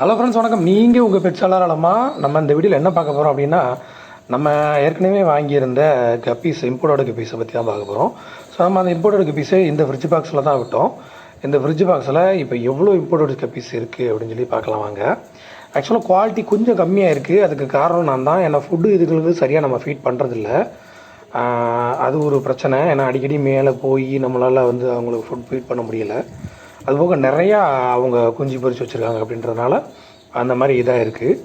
Hello friends வணக்கம். நீங்கள் உங்கள் பெட்சாளராலமா நம்ம இந்த வீடியோவில் என்ன பார்க்க போகிறோம் அப்படின்னா நம்ம ஏற்கனவே வாங்கியிருந்த கப்பீஸ் இம்போர்ட்டோட கப்பீஸை பற்றி தான் பார்க்க போகிறோம் ஸோ நம்ம அந்த இம்போர்ட்டோட கப்பீஸை இந்த ஃப்ரிட்ஜ் பாக்ஸில் தான் விட்டோம். இந்த ஃப்ரிட்ஜ் பாக்ஸில் இப்போ எவ்வளோ இம்போர்ட்டோட கப்பீஸ் இருக்குது அப்படின்னு சொல்லி பார்க்கலாம் வாங்க. ஆக்சுவலாக குவாலிட்டி கொஞ்சம் கம்மியாக இருக்குது அதுக்கு காரணம் நான் தான். ஏன்னா ஃபுட்டு இதுகளுக்கு சரியாக நம்ம ஃபீட் பண்ணுறதில்ல அது ஒரு பிரச்சனை. ஏன்னா அடிக்கடி மேலே போய் நம்மளால் வந்து அவங்களுக்கு ஃபுட் ஃபீட் பண்ண முடியலை. அதுபோக நிறையா அவங்க குஞ்சு பொறிச்சு வச்சுருக்காங்க அப்படின்றதுனால அந்த மாதிரி இதாக இருக்குது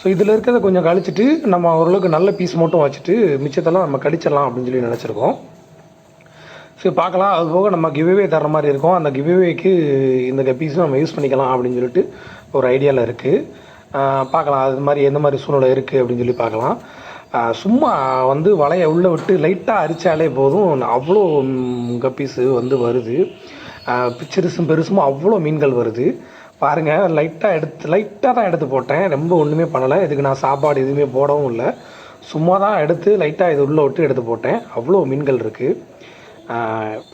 ஸோ இதில் இருக்கிறத கொஞ்சம் கழிச்சிட்டு நம்ம ஓரளவுக்கு நல்ல பீஸ் மட்டும் வச்சுட்டு மிச்சத்தெல்லாம் நம்ம கடிச்சிடலாம் அப்படின்னு சொல்லி நினச்சிருக்கோம். சரி பார்க்கலாம். அது போக நம்ம கிவ்வே தர மாதிரி இருக்கும். அந்த கிவ்வேக்கு இந்த கப்பீஸும் நம்ம யூஸ் பண்ணிக்கலாம் அப்படின்னு சொல்லிட்டு ஒரு ஐடியாவில் இருக்குது பார்க்கலாம். அது மாதிரி எந்த மாதிரி சூழ்நிலை இருக்குது அப்படின்னு சொல்லி பார்க்கலாம். சும்மா வந்து வலையை உள்ளே விட்டு லைட்டாக அரிச்சாலே போதும். அவ்வளோ கப்பீஸு வந்து வருது. சிறுசும் பெருசும் அவ்வளோ மீன்கள் வருது. பாருங்கள் லைட்டாக எடுத்து லைட்டாக தான் எடுத்து போட்டேன். ரொம்ப ஒன்றுமே பண்ணலை. இதுக்கு நான் சாப்பாடு எதுவுமே போடவும் இல்லை. சும்மா தான் எடுத்து லைட்டாக இது உள்ளே விட்டு எடுத்து போட்டேன். அவ்வளோ மீன்கள் இருக்குது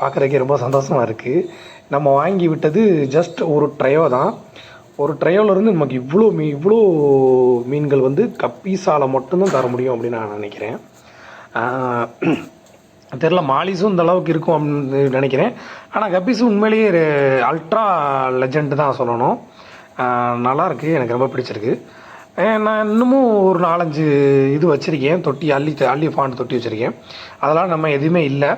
பார்க்குறதுக்கே ரொம்ப சந்தோஷமாக இருக்குது நம்ம வாங்கி விட்டது ஜஸ்ட் ஒரு ட்ரையோ தான். ஒரு ட்ரையோலேருந்து நமக்கு இவ்வளோ மீ இவ்வளோ மீன்கள் வந்து கப்பீஸால் மட்டும்தான் தர முடியும் அப்படின்னு நான் நினைக்கிறேன். தெரில மாலிஸும் இந்த அளவுக்கு இருக்கும் அப்படின்னு நினைக்கிறேன். ஆனால் கப்பீஸ் உண்மையிலேயே அல்ட்ரா லெஜண்ட் தான் சொல்லணும். நல்லாயிருக்கு எனக்கு ரொம்ப பிடிச்சிருக்கு. நான் இன்னமும் ஒரு நாலஞ்சு இது வச்சுருக்கேன். தொட்டி அள்ளி அள்ளி ஃபாண்ட் தொட்டி வச்சுருக்கேன். அதெல்லாம் நம்ம எதுவுமே இல்லை.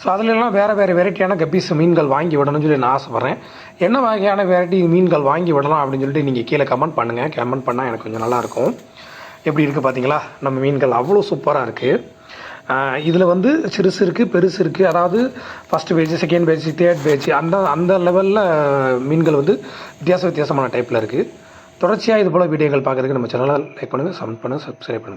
ஸோ அதுலலாம் வேறு வேறு வெரைட்டியான கப்பீஸ் மீன்கள் வாங்கி விடணும்னு சொல்லி நான் ஆசைப்பட்றேன். என்ன வகையான வெரைட்டி மீன்கள் வாங்கி விடலாம் அப்படின்னு சொல்லிட்டு நீங்கள் கீழே கமெண்ட் பண்ணுங்கள் கமெண்ட் பண்ணால் எனக்கு கொஞ்சம் நல்லாயிருக்கும் எப்படி இருக்குது பார்த்தீங்களா நம்ம மீன்கள் அவ்வளோ சூப்பராக இருக்குது இதில் வந்து சிறுசு இருக்குது பெருசு இருக்குது அதாவது first page second page third page அந்த அந்த லெவலில் மீன்கள் வந்து வித்தியாச வித்தியாசமான டைப்பில் இருக்குது தொடர்ச்சியாக இது போல் வீடியோக்கள் பார்க்குறதுக்கு நம்ம சேனலை லைக் பண்ணுங்கள் சப்மிட் பண்ணுங்கள் சப்ஸ்கிரைப் பண்ணுங்கள்